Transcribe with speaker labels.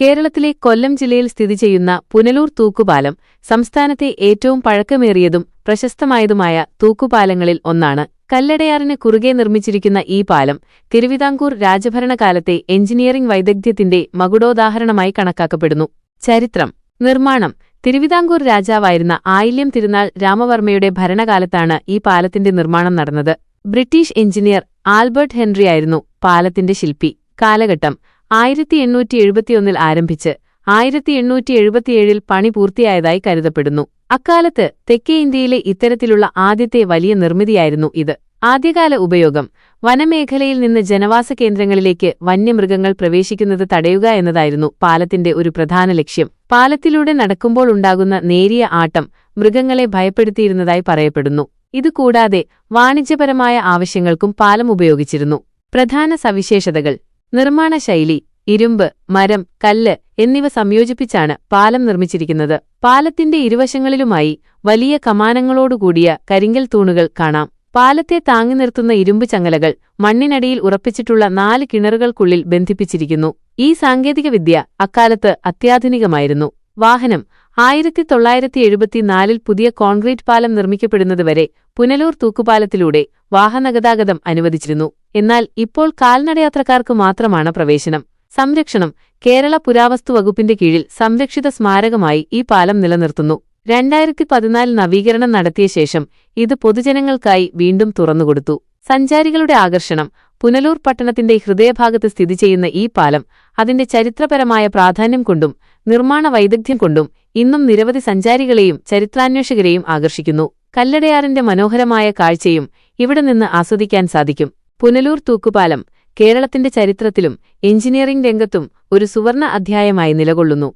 Speaker 1: കേരളത്തിലെ കൊല്ലം ജില്ലയിൽ സ്ഥിതി ചെയ്യുന്ന പുനലൂർ തൂക്കുപാലം സംസ്ഥാനത്തെ ഏറ്റവും പഴക്കമേറിയതും പ്രശസ്തമായതുമായ തൂക്കുപാലങ്ങളിൽ ഒന്നാണ്. കല്ലടയാറിന് കുറുകെ നിർമ്മിച്ചിരിക്കുന്ന ഈ പാലം തിരുവിതാംകൂർ രാജഭരണകാലത്തെ എഞ്ചിനീയറിംഗ് വൈദഗ്ധ്യത്തിന്റെ മകുടോദാഹരണമായി കണക്കാക്കപ്പെടുന്നു. ചരിത്രം. നിർമ്മാണം. തിരുവിതാംകൂർ രാജാവായിരുന്ന ആയില്യം തിരുനാൾ രാമവർമ്മയുടെ ഭരണകാലത്താണ് ഈ പാലത്തിന്റെ നിർമ്മാണം നടന്നത്. ബ്രിട്ടീഷ് എഞ്ചിനീയർ ആൽബർട്ട് ഹെൻറിയായിരുന്നു പാലത്തിന്റെ ശില്പി. കാലഘട്ടം. ആയിരത്തി എണ്ണൂറ്റി എഴുപത്തിയൊന്നിൽ ആരംഭിച്ച് ആയിരത്തി എണ്ണൂറ്റി എഴുപത്തിയേഴിൽ പണി പൂർത്തിയായതായി കരുതപ്പെടുന്നു. അക്കാലത്ത് തെക്കേ ഇന്ത്യയിലെ ഇത്തരത്തിലുള്ള ആദ്യത്തെ വലിയ നിർമ്മിതിയായിരുന്നു ഇത്. ആദ്യകാല ഉപയോഗം വനമേഖലയിൽ നിന്ന് ജനവാസ കേന്ദ്രങ്ങളിലേക്ക് വന്യമൃഗങ്ങൾ പ്രവേശിക്കുന്നത് തടയുക എന്നതായിരുന്നു പാലത്തിന്റെ ഒരു പ്രധാന ലക്ഷ്യം. പാലത്തിലൂടെ നടക്കുമ്പോൾ ഉണ്ടാകുന്ന നേരിയ ആട്ടം മൃഗങ്ങളെ ഭയപ്പെടുത്തിയിരുന്നതായി പറയപ്പെടുന്നു. ഇതുകൂടാതെ വാണിജ്യപരമായ ആവശ്യങ്ങൾക്കും പാലം ഉപയോഗിച്ചിരുന്നു. പ്രധാന സവിശേഷതകൾ. നിർമ്മാണ ശൈലി ഇരുമ്പ് മരം കല്ല് എന്നിവ സംയോജിപ്പിച്ചാണ് പാലം നിർമ്മിച്ചിരിക്കുന്നത്. പാലത്തിന്റെ ഇരുവശങ്ങളിലുമായി വലിയ കമാനങ്ങളോടുകൂടിയ കരിങ്കൽ തൂണുകൾ കാണാം. പാലത്തെ താങ്ങി നിർത്തുന്ന ഇരുമ്പ് ചങ്ങലകൾ മണ്ണിനടിയിൽ ഉറപ്പിച്ചിട്ടുള്ള നാല് കിണറുകൾക്കുള്ളിൽ ബന്ധിപ്പിച്ചിരിക്കുന്നു. ഈ സാങ്കേതികവിദ്യ അക്കാലത്ത് അത്യാധുനികമായിരുന്നു. വാഹനം ആയിരത്തി തൊള്ളായിരത്തി എഴുപത്തിനാലിൽ പുതിയ കോൺക്രീറ്റ് പാലം നിർമ്മിക്കപ്പെടുന്നതുവരെ പുനലൂർ തൂക്കുപാലത്തിലൂടെ വാഹനഗതാഗതം അനുവദിച്ചിരുന്നു. എന്നാൽ ഇപ്പോൾ കാൽനടയാത്രക്കാർക്ക് മാത്രമാണ് പ്രവേശനം. സംരക്ഷണം കേരള പുരാവസ്തു വകുപ്പിന്റെ കീഴിൽ സംരക്ഷിത സ്മാരകമായി ഈ പാലം നിലനിർത്തുന്നു. രണ്ടായിരത്തി പതിനാലിൽ നവീകരണം നടത്തിയ ശേഷം ഇത് പൊതുജനങ്ങൾക്കായി വീണ്ടും തുറന്നുകൊടുത്തു. സഞ്ചാരികളുടെ ആകർഷണം പുനലൂർ പട്ടണത്തിന്റെ ഹൃദയഭാഗത്ത് സ്ഥിതി ചെയ്യുന്ന ഈ പാലം അതിന്റെ ചരിത്രപരമായ പ്രാധാന്യം കൊണ്ടും നിർമ്മാണ വൈദഗ്ധ്യം കൊണ്ടും ഇന്നും നിരവധി സഞ്ചാരികളെയും ചരിത്രാന്വേഷകരെയും ആകർഷിക്കുന്നു. കല്ലടയാറിന്റെ മനോഹരമായ കാഴ്ചയും ഇവിടെ നിന്ന് ആസ്വദിക്കാൻ സാധിക്കും. പുനലൂർ തൂക്കുപാലം കേരളത്തിന്റെ ചരിത്രത്തിലും എഞ്ചിനീയറിംഗ് രംഗത്തും ഒരു സുവർണ അധ്യായമായി നിലകൊള്ളുന്നു.